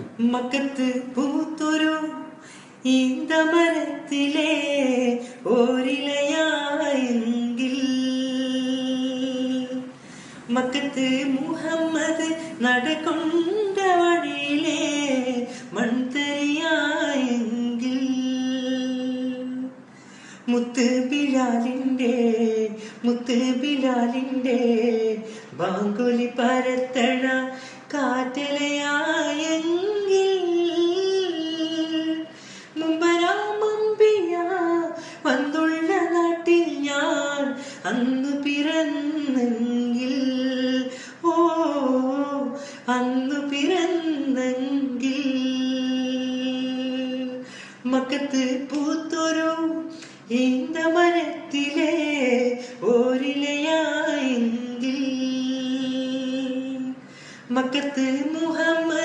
മക്കത്ത് പൂത്തൊരു ഈന്തമരത്തിലെ ഓരിലയായെങ്കിൽ മക്കത്ത് മുഹമ്മദ് നടകൊണ്ട വഴിയിലെ മൺതരിയായെങ്കിൽ. മുത്ത് ബിലാലിന്റെ മുത്ത് ബിലാലിന്റെ ബാങ്കുലി പരത്തണ കാറ്റലയായെങ്കിൽ പന്തുള്ള നാട്ടിൽ ഞാൻ അന്ന് പിറന്നെങ്കിൽ. ഓ അന്ന് പിറന്നെങ്കിൽ. മക്കത്ത് പൂത്തൊരു இந்த ഓരിലയായെങ്കിൽ ஓரிலையாயெங்கில் മുഹമ്മദ്